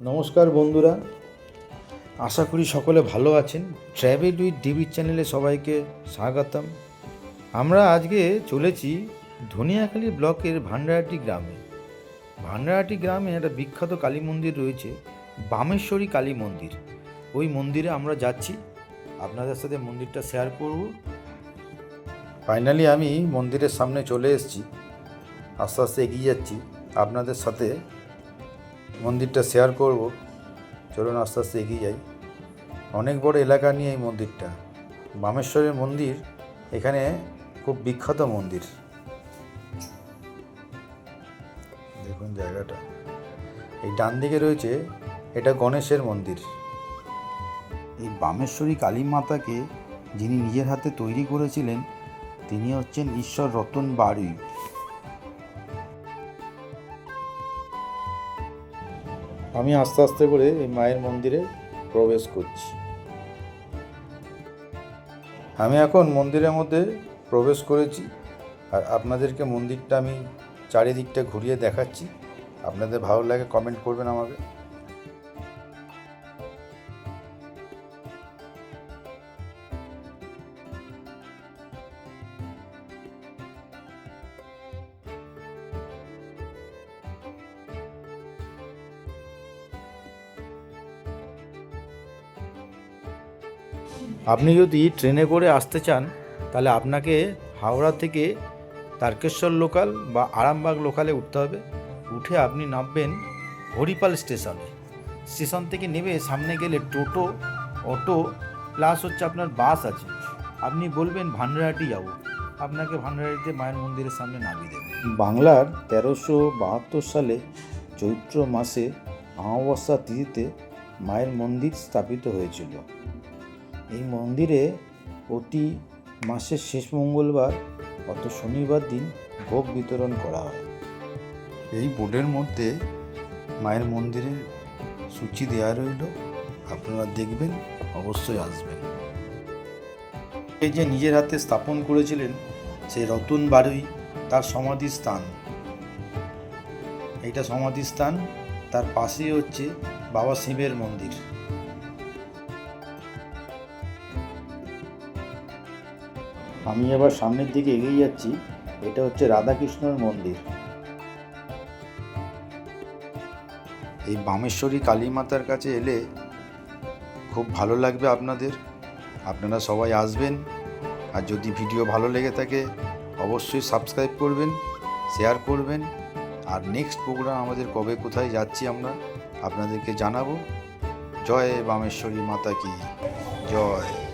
নমস্কার বন্ধুরা। আশা করি সকলে ভালো আছেন। ট্র্যাভেল উইথ ডিবি চ্যানেলে সবাইকে স্বাগতম। আমরা আজকে চলেছি ধনিয়াখালী ব্লকের ভান্ডারাটি গ্রামে। ভান্ডারাটি গ্রামে একটা বিখ্যাত কালী মন্দির রয়েছে, বামেশ্বরী কালী মন্দির। ওই মন্দিরে আমরা যাচ্ছি। আপনাদের সাথে মন্দিরটা শেয়ার করব। ফাইনালি আমি মন্দিরের সামনে চলে এসেছি। আস্তে আস্তে এগিয়ে যাচ্ছি। আপনাদের সাথে মন্দিরটা শেয়ার করব। চলুন আস্তে আস্তে এগিয়ে যাই। অনেক বড় এলাকা নিয়ে এই মন্দিরটা। বামেশ্বরের মন্দির এখানে খুব বিখ্যাত মন্দির। দেখুন জায়গাটা। এই ডান দিকে রয়েছে এটা গণেশের মন্দির। এই বামেশ্বরী কালী মাতাকে যিনি নিজের হাতে তৈরি করেছিলেন, তিনি হচ্ছেন ঈশ্বর রতন বাড়ুই আমি আস্তে আস্তে করে এই মায়ের মন্দিরে প্রবেশ করছি। আমি এখন মন্দিরের মধ্যে প্রবেশ করেছি আর আপনাদেরকে মন্দিরটা আমি চারিদিকটা ঘুরিয়ে দেখাচ্ছি। আপনাদের ভালো লাগে কমেন্ট করবেন আমাকে। আপনি যদি ট্রেনে করে আসতে চান, তাহলে আপনাকে হাওড়া থেকে তারকেশ্বর লোকাল বা আরামবাগ লোকালে উঠতে হবে। উঠে আপনি নামবেন হরিপাল স্টেশনে স্টেশন থেকে নেমে সামনে গেলে টোটো, অটো প্লাস হচ্ছে আপনার বাস আছে। আপনি বলবেন ভান্ডারাটি যাব। আপনাকে ভান্ডারাটিতে মায়ের মন্দিরের সামনে নামিয়ে দেবে। বাংলার তেরোশো বাহাত্তর সালে চৈত্র মাসে অমাবস্যা তিথিতে মায়ের মন্দির স্থাপিত হয়েছিল। এই মন্দিরে প্রতি মাসের শেষ মঙ্গলবার অত শনিবার দিন ভোগ বিতরণ করা হয়। এই বোর্ডের মধ্যে মায়ের মন্দিরের সূচি দেওয়া রইল। আপনারা দেখবেন, অবশ্যই আসবেন। এই যে নিজের হাতে স্থাপন করেছিলেন সে রতন বাড়ুই তার সমাধি স্থান এইটা সমাধি স্থান তার পাশেই হচ্ছে বাবা শিবের মন্দির। আমি এবার সামনের দিকে এগিয়ে যাচ্ছি। এটা হচ্ছে রাধাকৃষ্ণর মন্দির। এই বামেশ্বরী কালী মাতার কাছে এলে খুব ভালো লাগবে আপনাদের। আপনারা সবাই আসবেন। আর যদি ভিডিও ভালো লেগে থাকে, অবশ্যই সাবস্ক্রাইব করবেন, শেয়ার করবেন। আর নেক্সট প্রোগ্রাম আমাদের কবে, কোথায় যাচ্ছি আমরা আপনাদেরকে জানাব। জয় বামেশ্বরী মাতা কি, জয়।